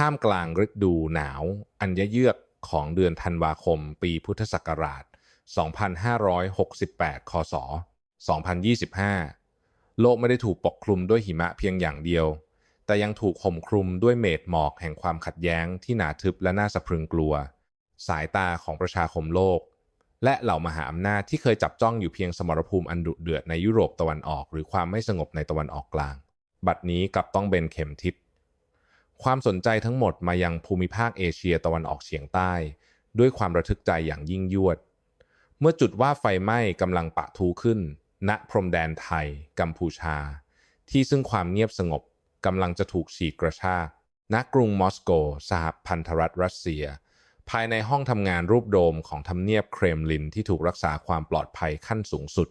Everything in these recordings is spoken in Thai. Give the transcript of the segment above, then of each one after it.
ท่ามกลางฤดูหนาว อันยะเยือกของเดือนธันวาคม ปีพุทธศักราช 2568 คศ 2025 โลกไม่ได้ถูกปกคลุมด้วยหิมะเพียงอย่างเดียว แต่ยังถูกห่มคลุมด้วยเมฆหมอกแห่งความขัดแย้งที่หนาทึบและน่าสะพรึงกลัว สายตาของประชาคมโลก และเหล่ามหาอำนาจที่เคยจับจ้องอยู่เพียงสมรภูมิอันดุเดือดในยุโรปตะวันออก หรือความไม่สงบในตะวันออกกลาง บัดนี้กลับต้องเป็นเข็มทิศ ความสนใจทั้งหมดมายังภูมิภาคเอเชียตะวันออกเฉียงใต้ ด้วยความระทึกใจอย่างยิ่งยวด เมื่อจุดว่าไฟไหม้กำลังปะทุขึ้น ณพรมแดนไทย กัมพูชา ที่ซึ่งความเงียบสงบกำลังจะถูกฉีกกระชากณกรุงมอสโก สหพันธรัฐรัสเซีย ภายในห้องทำงานรูปโดมของทำเนียบเครมลินที่ถูกรักษาความปลอดภัยขั้นสูงสุด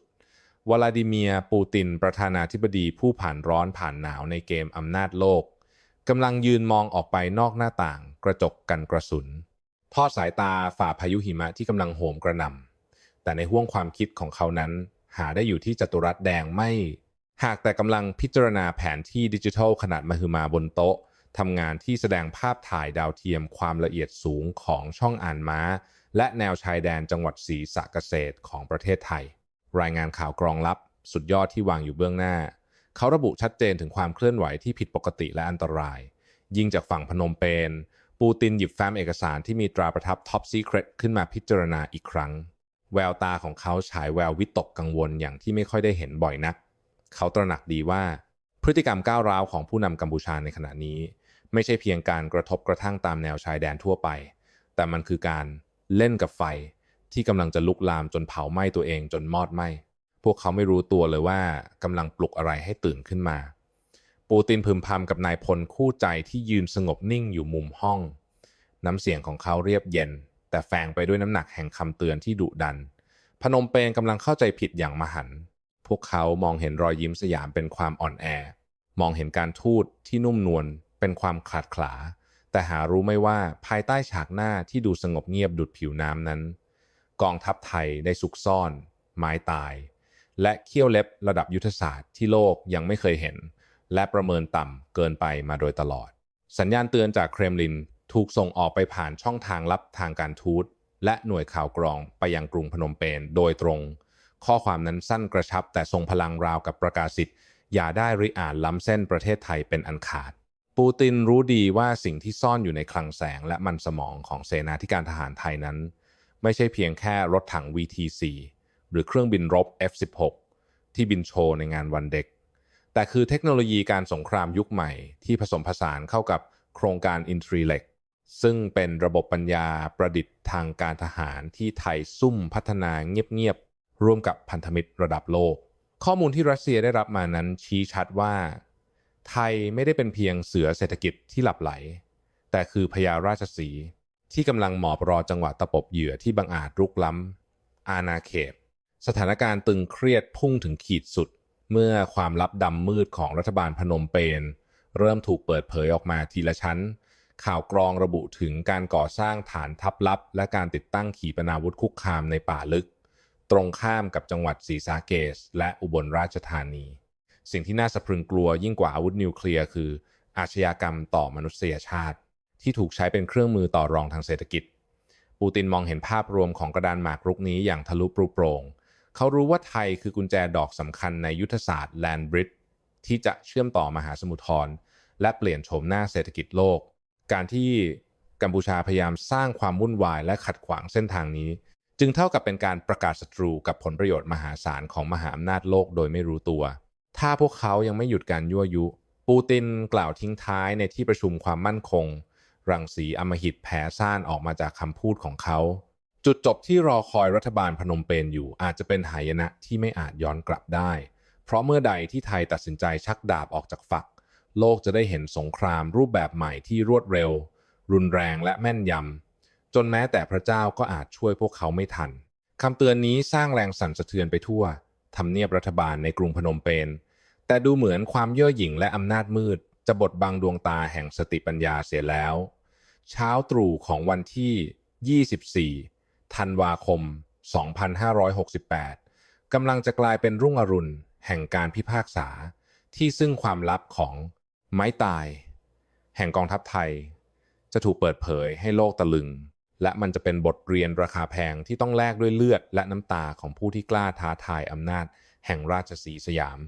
วลาดิเมียร์ปูติน ประธานาธิบดีผู้ผ่านร้อนผ่านหนาวในเกมอำนาจโลก กำลังยืนมองออกไปนอกหน้าต่าง กระจกกันกระสุน ทอดสายตาฝ่าพายุหิมะที่กำลังโหมกระหน่ำแต่ในห้วงความคิดของเขานั้น หาได้อยู่ที่จัตุรัสแดงไม่ หากแต่กำลังพิจารณาแผนที่ดิจิทัลขนาดมหึมาบนโต๊ะทำงานที่แสดงภาพถ่ายดาวเทียมความละเอียดสูงของช่องอ่านม้า และแนวชายแดนจังหวัดศรีสะเกษตรของประเทศไทย รายงานข่าวกรองลับ สุดยอดที่วางอยู่เบื้องหน้า เขาระบุชัดเจนถึงความเคลื่อนไหวที่ผิดปกติและอันตราย ยิงจากฝั่งพนมเปญปูตินหยิบแฟ้มเอกสารที่มีตราประทับ Top Secret ขึ้นมาพิจารณาอีกครั้ง แววตาของเขาฉายแวววิตกกังวลอย่างที่ไม่ค่อยได้เห็นบ่อยนัก เขาตระหนักดีว่า พฤติกรรมก้าวร้าวของผู้นำกัมพูชาในขณะนี้ ไม่ใช่เพียงการกระทบกระทั่งตามแนวชายแดนทั่วไป แต่มันคือการเล่นกับไฟที่กำลังจะลุกลามจนเผาไหม้ตัวเองจนมอดไหม้ พวกเขาไม่รู้ตัวเลยว่ากำลังปลุกอะไรให้ตื่นขึ้นมา ปูตินพึมพำกับนายพลคู่ใจที่ยืนสงบนิ่งอยู่มุมห้อง น้ำเสียงของเขาเรียบเย็น แต่แฝงไปด้วยน้ำหนักแห่งคำเตือนที่ดุดัน พนมเปญกำลังเข้าใจผิดอย่างมหัน พวกเขามองเห็นรอยยิ้มสยามเป็นความอ่อนแอ มองเห็นการทูตที่นุ่มนวลเป็นความขาดขลา แต่หารู้ไม่ว่าภายใต้ฉากหน้าที่ดูสงบเงียบดุดผิวน้ำนั้น กองทัพไทยได้ซุกซ่อน ไม้ตาย และเขี้ยวเล็บระดับยุทธศาสตร์ที่โลกยังไม่เคยเห็น และประเมินต่ำเกินไปมาโดยตลอด สัญญาณเตือนจากเครมลินถูกส่งออกไปผ่านช่องทางลับทางการทูตและหน่วยข่าวกรองไปยังกรุงพนมเปญโดยตรง ข้อความนั้นสั้นกระชับ แต่ทรงพลังราวกับประกาศสิทธิ์อย่าได้ริอ่านล้ำเส้นประเทศไทยเป็นอันขาด ปูตินรู้ดีว่าสิ่งที่ซ่อนอยู่ในคลังแสงและมันสมองของเสนาธิการทหารไทยนั้น ไม่ใช่เพียงแค่รถถัง VT4 หรือเครื่องบินรบ F16 ที่บินโชว์ในงานวันเด็ก แต่คือเทคโนโลยีการสงครามยุคใหม่ที่ผสมผสานเข้ากับโครงการ i n t r i l e c ซึ่งเป็นระบบปัญญาประดิษฐ์ทางการทหารที่ไทยซุ่มพัฒนาเงียบๆ ร่วมกับพันธมิตรระดับโลก ข้อมูลที่รัสเซียได้รับมานั้นชี้ชัดว่า ไทยไม่ได้เป็นเพียงเสือเศรษฐกิจที่หลับไหล แต่คือพญาราชสีที่กำลังหมอบรอจังหวะตะปบเหยื่อที่บังอาจรุกล้ำอาณาเขต สถานการณ์ตึงเครียดพุ่งถึงขีดสุด เมื่อความลับดำมืดของรัฐบาลพนมเปญเริ่มถูกเปิดเผยออกมาทีละชั้น ข่าวกรองระบุถึงการก่อสร้างฐานทัพลับ และการติดตั้งขีปนาวุธคุกคามในป่าลึก ตรงข้ามกับจังหวัดศรีสะเกษและอุบลราชธานี สิ่งที่น่าสะพรึงกลัวยิ่งกว่าอาวุธนิวเคลียร์คือ อาชญากรรมต่อมนุษยชาติ ที่ถูกใช้เป็นเครื่องมือต่อรองทางเศรษฐกิจ ปูตินมองเห็นภาพรวมของกระดานหมากรุกนี้อย่างทะลุปรุโปร่ง เขารู้ว่าไทยคือกุญแจดอกสำคัญในยุทธศาสตร์แลนบริดที่จะเชื่อมต่อมหาสมุทรทรและเปลี่ยนโฉมหน้าเศรษฐกิจโลก การที่กัมพูชาพยายามสร้างความวุ่นวายและขัดขวางเส้นทางนี้ จึงเท่ากับเป็นการประกาศศัตรูกับผลประโยชน์มหาศาลของมหาอำนาจโลกโดยไม่รู้ตัว ถ้าพวกเขายังไม่หยุดการยั่วยุ ปูตินกล่าวทิ้งท้ายในที่ประชุมความมั่นคง รังสีอมหิตแผ่ซ่านออกมาจากคำพูดของเขา จุดจบที่รอคอยรัฐบาลพนมเปญอยู่อาจจะเป็นหายนะที่ไม่อาจย้อนกลับได้ เพราะเมื่อใดที่ไทยตัดสินใจชักดาบออกจากฝัก โลกจะได้เห็นสงครามรูปแบบใหม่ที่รวดเร็ว รุนแรงและแม่นยำ จนแม้แต่พระเจ้าก็อาจช่วยพวกเขาไม่ทันคำเตือนนี้สร้างแรงสั่นสะเทือนไปทั่วทำเนียบรัฐบาลในกรุงพนมเปญแต่ดูเหมือนความเย่อหยิ่งและอำนาจมืด จะบดบังดวงตาแห่งสติปัญญาเสียแล้ว เช้าตรู่ของวันที่ 24 ธันวาคม 2568 กำลังจะกลายเป็นรุ่งอรุณแห่งการพิพากษา ที่ซึ่งความลับของไม้ตาย แห่งกองทัพไทย จะถูกเปิดเผยให้โลกตะลึง และมันจะเป็นบทเรียนราคาแพงที่ต้องแลกด้วยเลือดและน้ำตาของผู้ที่กล้าท้าทายอำนาจ แห่งราชสีสยาม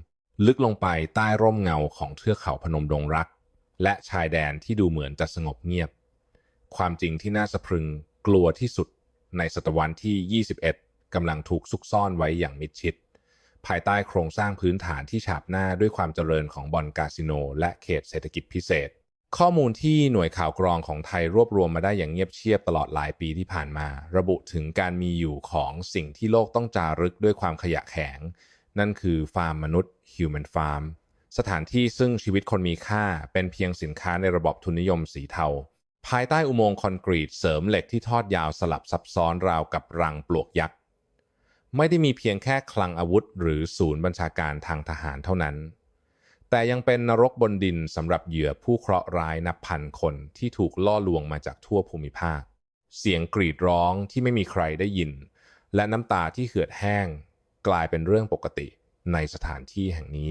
ลึกลงไปใต้ร่มเงาของเทือกเขาพนมดงรัก และชายแดนที่ดูเหมือนจะสงบเงียบ ความจริงที่น่าสะพรึงกลัวที่สุด ในศตวรรษที่ 21 กำลังถูกซุกซ่อนไว้อย่างมิดชิด ภายใต้โครงสร้างพื้นฐานที่ฉาบหน้าด้วยความเจริญของบอนคาสิโน และเขตเศรษฐกิจพิเศษ ข้อมูลที่หน่วยข่าวกรองของไทยรวบรวมมาได้อย่างเงียบเชียบตลอดหลายปีที่ผ่านมา ระบุถึงการมีอยู่ของสิ่งที่โลกต้องจารึกด้วยความขยะแข็งนั่นคือฟาร์มมนุษย์ Human Farm สถานที่ซึ่งชีวิตคนมีค่าเป็นเพียงสินค้าในระบบทุนนิยมสีเทา ภายใต้อุโมงค์คอนกรีตเสริมเหล็กที่ทอดยาวสลับซับซ้อนราวกับรังปลวกยักษ์ ไม่ได้มีเพียงแค่คลังอาวุธ หรือศูนย์บัญชาการทางทหารเท่านั้น แต่ยังเป็นนรกบนดินสำหรับเหยื่อผู้เคราะห์ร้ายนับพันคนที่ถูกล่อลวงมาจากทั่วภูมิภาค เสียงกรีดร้องที่ไม่มีใครได้ยิน และน้ำตาที่เหือดแห้ง กลายเป็นเรื่องปกติในสถานที่แห่งนี้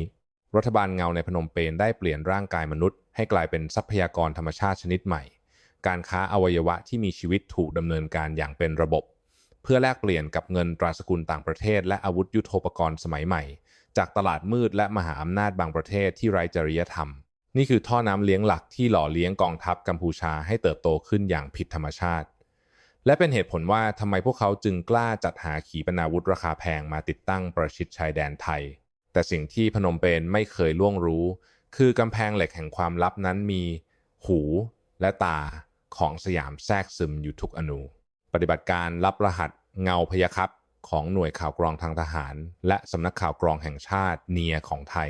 รัฐบาลเงาในพนมเปญได้เปลี่ยนร่างกายมนุษย์ ให้กลายเป็นทรัพยากรธรรมชาติชนิดใหม่ การค้าอวัยวะที่มีชีวิตถูกดำเนินการอย่างเป็นระบบ เพื่อแลกเปลี่ยนกับเงินตราสกุลต่างประเทศ และอาวุธยุโทโธปกรณ์สมัยใหม่ จากตลาดมืดและมหาอำนาจบางประเทศที่ไร้จริยธรรม นี่คือท่อน้ำเลี้ยงหลักที่หล่อเลี้ยงกองทัพกัมพูชาให้เติบโตขึ้นอย่างผิดธรรมชาติ และเป็นเหตุผลว่าทำไมพวกเขาจึงกล้าจัดหาขีปนาวุธราคาแพงมาติดตั้งประชิดชายแดนไทย แต่สิ่งที่พนมเปญไม่เคยล่วงรู้ คือกำแพงเหล็กแห่งความลับนั้นมี หู และตา ของสยามแทรกซึมอยู่ทุกอนูปฏิบัติการลับรหัสเงาพยคับของหน่วยข่าวกรองทางทหาร และสำนักข่าวกรองแห่งชาติเนียของไทย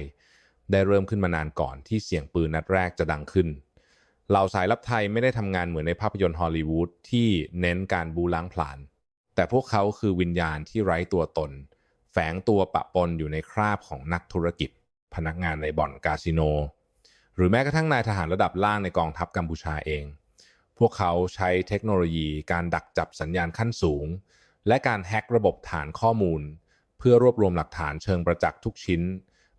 ได้เริ่มขึ้นมานานก่อนที่เสียงปืนนัดแรกจะดังขึ้นเหล่าสายลับไทยไม่ได้ทำงานเหมือนในภาพยนตร์ฮอลลีวูดที่เน้นการบูล้างผลาญแต่พวกเขาคือวิญญาณที่ไร้ตัวตน แฝงตัวปะปนอยู่ในคราบของนักธุรกิจ พนักงานในบ่อนคาสิโน หรือแม้กระทั่งนายทหารระดับล่างในกองทัพกัมพูชาเอง พวกเขาใช้เทคโนโลยีการดักจับสัญญาณขั้นสูง และการแฮกระบบฐานข้อมูล เพื่อรวบรวมหลักฐานเชิงประจักษ์ทุกชิ้น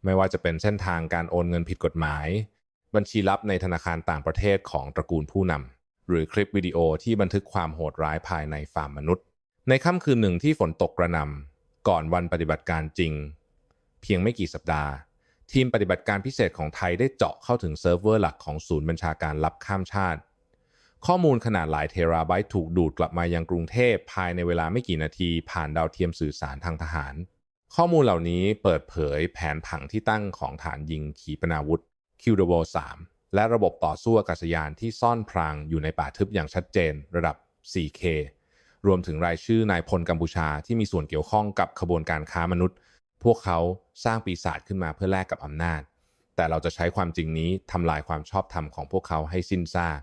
ไม่ว่าจะเป็นเส้นทางการโอนเงินผิดกฎหมาย บัญชีลับในธนาคารต่างประเทศของตระกูลผู้นำหรือคลิปวิดีโอที่บันทึกความโหดร้ายภายในฟาร์มมนุษย์ ในค่ำคืนหนึ่งที่ฝนตกกระหน่ำก่อนวันปฏิบัติการจริง เพียงไม่กี่สัปดาห์ ทีมปฏิบัติการพิเศษของไทยได้เจาะเข้าถึงเซิร์ฟเวอร์หลักของศูนย์บัญชาการลับข้ามชาติ ข้อมูลขนาดหลายเทราไบต์ถูกดูดกลับมายังกรุงเทพภายในเวลาไม่กี่นาทีผ่านดาวเทียมสื่อสารทางทหาร ข้อมูลเหล่านี้เปิดเผยแผนผังที่ตั้งของฐานยิงขีปนาวุธ q w 3 และระบบต่อสู้อากาศยานที่ซ่อนพรางอยู่ในป่าทึบอย่างชัดเจน ระดับ 4K รวมถึงรายชื่อนายพลกัมพูชาที่มีส่วนเกี่ยวข้องกับขบวนการค้ามนุษย์ พวกเขาสร้างปีศาจขึ้นมาเพื่อแลกกับอำนาจ แต่เราจะใช้ความจริงนี้ทำลายความชอบธรรมของพวกเขาให้สิ้นซาก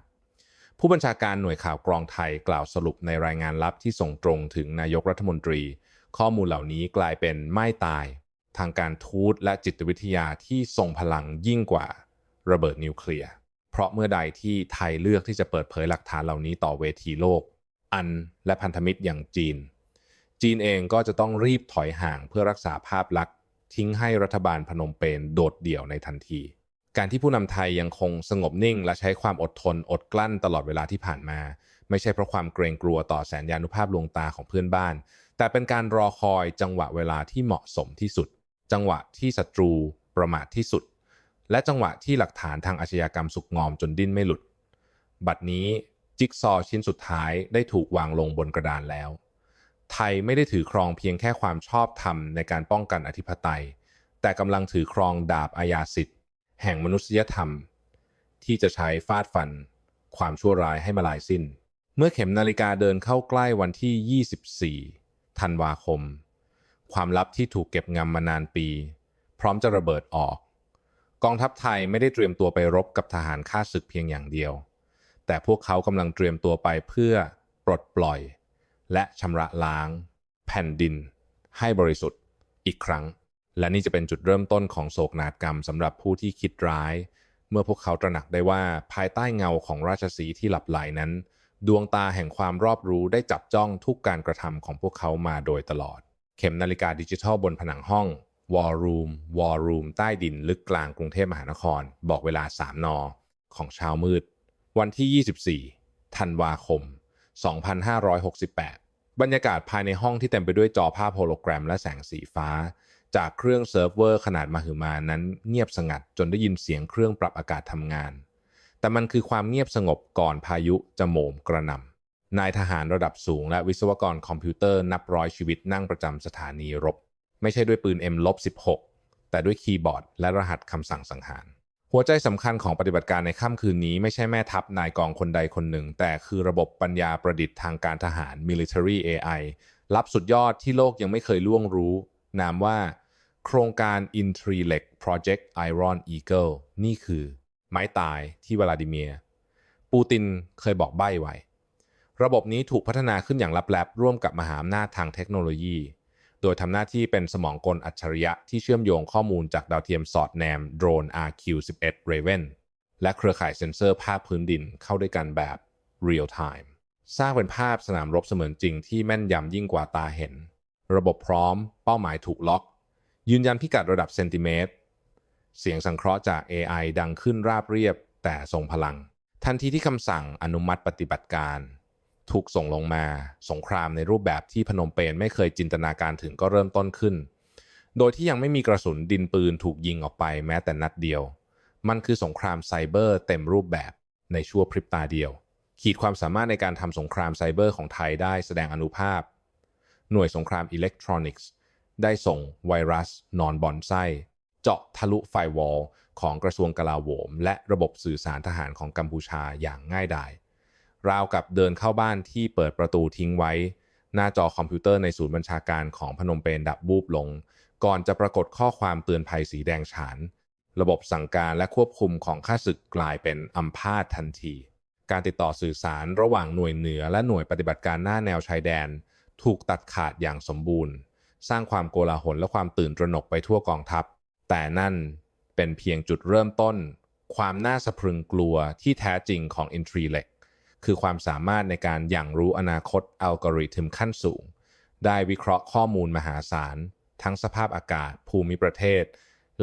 ผู้บัญชาการหน่วยข่าวกรองไทยกล่าวสรุปในรายงานลับที่ส่งตรงถึงนายกรัฐมนตรี ข้อมูลเหล่านี้กลายเป็นไม้ตาย ทางการทูตและจิตวิทยาที่ทรงพลังยิ่งกว่าระเบิดนิวเคลียร์ เพราะเมื่อใดที่ไทยเลือกที่จะเปิดเผยหลักฐานเหล่านี้ต่อเวทีโลก อันและพันธมิตรอย่างจีน จีนเองก็จะต้องรีบถอยห่างเพื่อรักษาภาพลักษณ์ทิ้งให้รัฐบาลพนมเปญโดดเดี่ยวในทันที การที่ผู้นำไทยยังคงสงบนิ่ง และใช้ความอดทนอดกลั้นตลอดเวลาที่ผ่านมา ไม่ใช่เพราะความเกรงกลัวต่อแสนยานุภาพลวงตาของเพื่อนบ้าน แต่เป็นการรอคอยจังหวะเวลาที่เหมาะสมที่สุด จังหวะที่ศัตรูประมาทที่สุด และจังหวะที่หลักฐานทางอาชญากรรมสุกงอมจนดิ้นไม่หลุด บัดนี้จิ๊กซอว์ชิ้นสุดท้ายได้ถูกวางลงบนกระดานแล้ว ไทยไม่ได้ถือครองเพียงแค่ความชอบธรรมในการป้องกันอธิปไตย แต่กำลังถือครองดาบอาญาสิทธิ แห่งมนุษยธรรม ที่จะใช้ฟาดฟัน ความชั่วร้ายให้มาลายสิ้น เมื่อเข็มนาฬิกาเดินเข้าใกล้วันที่ 24 ธันวาคม ความลับที่ถูกเก็บงำมานานปี พร้อมจะระเบิดออก กองทัพไทยไม่ได้เตรียมตัวไปรบกับทหารฆ่าศึกเพียงอย่างเดียว แต่พวกเขากำลังเตรียมตัวไปเพื่อปลดปล่อย และชำระล้าง แผ่นดิน ให้บริสุทธิ์อีกครั้ง และนี่จะเป็นจุดเริ่มต้นของโศกนาฏกรรมสำหรับผู้ที่คิดร้าย เมื่อพวกเขาตระหนักได้ว่าภายใต้เงาของราชสีที่หลับไหลนั้น ดวงตาแห่งความรอบรู้ได้จับจ้องทุกการกระทำของพวกเขามาโดยตลอด เข็มนาฬิกาดิจิทัลบนผนังห้องวอลรูมวอลรูมใต้ดินลึกกลางกรุงเทพมหานคร บอกเวลา 3นอของเช้ามืด วันที่ 24 ธันวาคม 2568 บรรยากาศภายในห้องที่เต็มไปด้วยจอภาพโฮโลแกรมและแสงสีฟ้า จากเครื่องเซิร์ฟเวอร์ขนาดมหึมานั้นเงียบสงัดจนได้ยินเสียงเครื่องปรับอากาศทำงาน แต่มันคือความเงียบสงบก่อนพายุจะโหมกระหน่ำนายทหารระดับสูงและวิศวกรคอมพิวเตอร์นับร้อยชีวิตนั่งประจำสถานีรบ ไม่ใช่ด้วยปืน M-16 แต่ด้วยคีย์บอร์ด และรหัสคำสั่งสังหาร หัวใจสำคัญของปฏิบัติการในค่ำคืนนี้ไม่ใช่แม่ทัพนายกองคนใดคนหนึ่ง แต่คือระบบปัญญาประดิษฐ์ทางการทหาร Military AI ลับสุดยอดที่โลกยังไม่เคยล่วงรู้ นามว่า โครงการ Intrilec Project Iron Eagle นี่คือไม้ตายที่วลาดิเมียร์ปูตินเคยบอกใบ้ไว้ ระบบนี้ถูกพัฒนาขึ้นอย่างลับๆ ร่วมกับมหาอำนาจทางเทคโนโลยี โดยทำหน้าที่เป็นสมองกลอัจฉริยะที่เชื่อมโยงข้อมูลจากดาวเทียมสอดแนมโดรน RQ-11 Raven และเครือข่ายเซ็นเซอร์ภาพพื้นดินเข้าด้วยกันแบบ real time สร้างเป็นภาพสนามรบเสมือนจริงที่แม่นยำยิ่งกว่าตาเห็น ระบบพร้อม เป้าหมายถูกล็อก ยืนยันพิกัดระดับเซนติเมตร เสียงสังเคราะห์จาก AI ดังขึ้นราบเรียบแต่ทรงพลัง ทันทีที่คำสั่งอนุมัติปฏิบัติการ ถูกส่งลงมา สงครามในรูปแบบที่พนมเปญไม่เคยจินตนาการถึงก็เริ่มต้นขึ้น โดยที่ยังไม่มีกระสุนดินปืนถูกยิงออกไปแม้แต่นัดเดียว มันคือสงครามไซเบอร์เต็มรูปแบบในชั่วพริบตาเดียว ขีดความสามารถในการทำสงครามไซเบอร์ของไทยได้แสดงอนุภาพ หน่วยสงครามอิเล็กทรอนิกส์ ได้ส่งไวรัสนอนบอนไส้ เจาะทะลุไฟวอลของกระทรวงกลาโหม และระบบสื่อสารทหารของกัมพูชาอย่างง่ายดายราวกับเดินเข้าบ้านที่เปิดประตูทิ้งไว้ หน้าจอคอมพิวเตอร์ในศูนย์บัญชาการของพนมเปญดับบูบลง ก่อนจะปรากฏข้อความเตือนภัยสีแดงฉาน ระบบสั่งการและควบคุมของข้าศึกกลายเป็นอัมพาตทันที การติดต่อสื่อสารระหว่างหน่วยเหนือและหน่วยปฏิบัติการหน้าแนวชายแดน ถูกตัดขาดอย่างสมบูรณ์ สร้างความโกลาหลและความตื่นตระหนกไปทั่วกองทัพ แต่นั่นเป็นเพียงจุดเริ่มต้น ความน่าสะพรึงกลัวที่แท้จริงของ i n t r i l e c คือความสามารถในการอย่างรู้อนาคตอัลกอริทึมขั้นสูง ได้วิเคราะห์ข้อมูลมหาศาล ทั้งสภาพอากาศ ภูมิประเทศ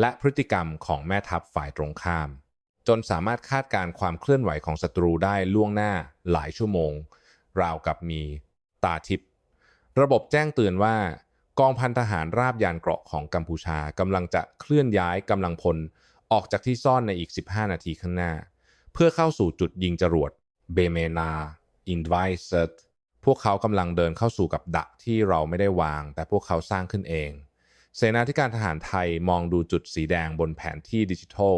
และพฤติกรรมของแม่ทัพฝ่ายตรงข้าม จนสามารถคาดการณ์ความเคลื่อนไหวของศัตรูได้ล่วงหน้าหลายชั่วโมง ราวกับมีตาทิพย์ระบบแจ้งเตือนว่า กองพันทหารราบยานเกราะของกัมพูชากำลังจะเคลื่อนย้ายกำลังพลออกจากที่ซ่อนในอีก 15 นาทีข้างหน้า เพื่อเข้าสู่จุดยิงจรวดเบเมนาอินไวเซตพวกเขากำลังเดินเข้าสู่กับดักที่เราไม่ได้วาง แต่พวกเขาสร้างขึ้นเอง เสนาธิการทหารไทยมองดูจุดสีแดงบนแผนที่ดิจิทัล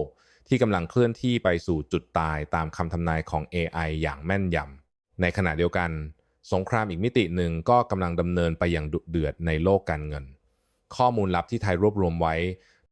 ที่กำลังเคลื่อนที่ไปสู่จุดตายตามคำทำนายของ AI อย่างแม่นยำในขณะเดียวกัน สงครามอีกมิติหนึ่งก็กำลังดำเนินไปอย่างดุเดือดในโลกการเงิน ข้อมูลลับที่ไทยรวบรวมไว้